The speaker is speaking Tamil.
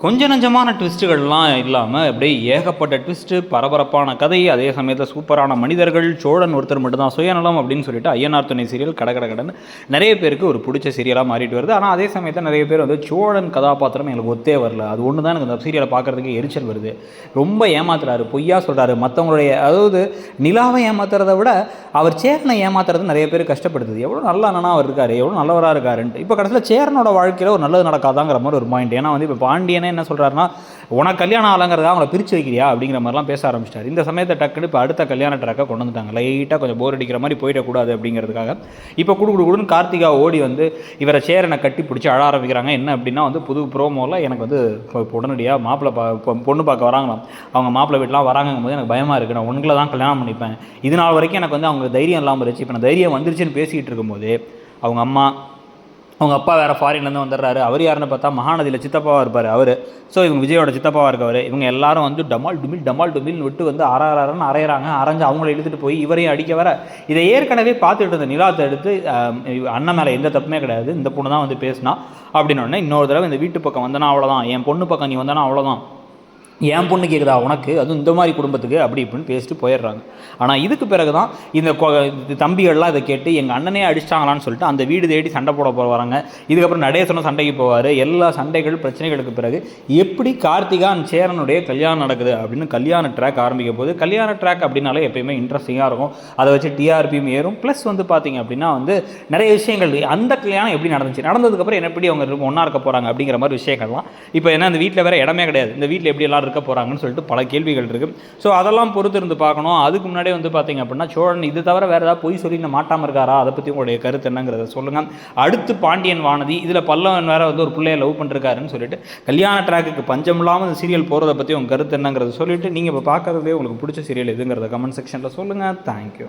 கொஞ்ச நஞ்சமான ட்விஸ்ட்டுகள்லாம் இல்லாமல் அப்படியே ஏகப்பட்ட ட்விஸ்ட்டு பரபரப்பான கதை அதே சமயத்தில் சூப்பரான மனிதர்கள் சோழன் ஒருத்தர் மட்டும்தான் சுயநலம் அப்படின்னு சொல்லிட்டு ஐயனார் துணை சீரியல் கட நிறைய பேருக்கு ஒரு பிடிச்ச சீரியலாக மாறிட்டு வருது. ஆனால் அதே சமயத்தில் நிறைய பேர் வந்து சோழன் கதாபாத்திரம் எனக்கு ஒத்தே வரல. அது ஒன்று தான் எனக்கு அந்த சீரியலை பார்க்குறதுக்கு எரிச்சல் வருது. ரொம்ப ஏமாத்துறாரு பொய்யா சொல்கிறாரு மற்றவங்களுடைய அதாவது நிலாவை ஏமாத்துறதை விட அவர் சேரனை ஏமாத்துறது நிறைய பேர் கஷ்டப்படுத்துது. எவ்வளோ நல்ல அண்ணனா அவர் இருக்காரு எவ்வளோ நல்லவராக இருக்காருன்ட்டு. இப்போ கடைசியில் சேரனோட வாழ்க்கையில் ஒரு நல்லது நடக்காதாங்கிற மாதிரி ஒரு பாயிண்ட் ஏன்னா வந்து இப்போ பாண்டியனை என்ன சொல்கிறாருன்னா உனக்கு கல்யாணம் ஆலங்கிறதா அவங்கள பிரித்து வைக்கிறியா? அப்படிங்கிற மாதிரிலாம் பேச ஆரம்பிச்சிட்டார். இந்த சமயத்தை டக்குன்னு இப்போ அடுத்த கல்யாண ட்ராக்கை கொண்டு வந்துட்டாங்க. லைட்டாக கொஞ்சம் போர் அடிக்கிற மாதிரி போயிடக்கூடாது அப்படிங்கிறதுக்காக. இப்போ குடு குடுன்னு கார்த்திகா ஓடி வந்து இவரை சேரனை கட்டி பிடிச்சி அழ ஆரம்பிக்கிறாங்க. என்ன அப்படின்னா வந்து புது ப்ரோமோவில் எனக்கு வந்து உடனடியாக மாப்பிள்ளை பா பொண்ணு பார்க்க வராங்களாம். அவங்க மாப்பிள்ளை வீட்டுலாம் வராங்கும் போது எனக்கு பயமாக இருக்குது நான் உங்களை தான் கல்யாணம் பண்ணிப்பேன். இது நாள் வரைக்கும் எனக்கு வந்து அவங்க தைரியம் இல்லாமல் இருந்துச்சு. இப்போ நான் தைரியம் வந்துருச்சுன்னு பேசிக்கிட்டு இருக்கும்போது அவங்க அம்மா அவங்க அப்பா வேறு ஃபாரின்லேருந்து வந்துடுறாரு. அவர் யாருன்னு பார்த்தா மகாநதியில் சித்தப்பாவாக இருப்பார் அவர். ஸோ இவங்க விஜயோட சித்தப்பாவாக இருக்கவர். இவங்க எல்லாரும் வந்து டமால் டுமில் டமால் டுமில்னு விட்டு வந்து அரையறாருன்னு அரைகிறாங்க அரைஞ்சு அவங்கள இழுத்துட்டு போய் இவரையும் அடிக்க வர. இதை ஏற்கனவே பார்த்துட்டு இருந்த நிலாத்தை எடுத்து அண்ணன் மேலே எந்த தப்புமே கிடையாது. இந்த பொண்ணு தான் வந்து பேசினா. அப்படின்னு இன்னொரு தடவை இந்த வீட்டு பக்கம் வந்தனா அவ்வளோதான் என் பொண்ணு பக்கம் நீ வந்தனா அவ்வளோதான் என் பொண்ணு கேட்குதா உனக்கு? அதுவும் இந்த மாதிரி குடும்பத்துக்கு அப்படி இப்படின்னு பேசிட்டு போயிடுறாங்க. ஆனால் இதுக்கு பிறகு தான் இந்த இது தம்பிகள்லாம் இதை கேட்டு எங்கள் அண்ணனே அடிச்சிட்டாங்களான்னு சொல்லிட்டு அந்த வீடு தேடி சண்டை போட போகிறாங்க இதுக்கப்புறம் நடேசனும் சண்டைக்கு போவார். எல்லா சண்டைகள் பிரச்சனைகளுக்கு பிறகு எப்படி கார்த்திகா சேரனுடைய கல்யாணம் நடக்குது அப்படின்னு கல்யாண ட்ராக் ஆரம்பிக்க போது கல்யாண ட்ராக் அப்படின்னாலே எப்பயுமே இன்ட்ரெஸ்டிங்காக இருக்கும். அதை வச்சு டிஆர்பியும் ஏறும். ப்ளஸ் வந்து பார்த்தீங்க அப்படின்னா வந்து நிறைய விஷயங்கள். அந்த கல்யாணம் எப்படி நடந்துச்சு? நடந்ததுக்கப்புறம் என்ன எப்படி அவங்க ஒன்றா இருக்க போகிறாங்க அப்படிங்கிற மாதிரி விஷயங்கள்லாம். இப்போ என்ன இந்த வீட்டில் வேற இடமே கிடையாது. இந்த வீட்டில் எப்படி எல்லாரும் இருக்க போகிறாங்கன்னு சொல்லிட்டு பல கேள்விகள் இருக்குது ஸோ அதெல்லாம் பொறுத்து இருந்து பார்க்கணும். அதுக்கு முன்னாடியே வந்து பார்த்தீங்க அப்படின்னா சோழன் இது தவிர வேறு ஏதாவது பொய் சொல்லி மாட்டாமல் இருக்காரா? அதை பற்றி உங்களுடைய கருத்து என்னங்கிறத சொல்லுங்கள் அடுத்து பாண்டியன் வானதி. இதில் பல்லவன் வேற வந்து ஒரு பிள்ளைய லவ் பண்ணிருக்காருன்னு சொல்லிட்டு கல்யாண ட்ராக்குக்கு பஞ்சம் இல்லாமல் இந்த சீரியல் போகிறத பற்றி உங்கள் கருத்து என்னங்கிறத சொல்லிட்டு நீங்கள் இப்போ பார்க்குறதே உங்களுக்கு பிடிச்ச சீரியல் எதுங்கிறத கமெண்ட் செக்ஷனில் சொல்லுங்கள் தேங்க்யூ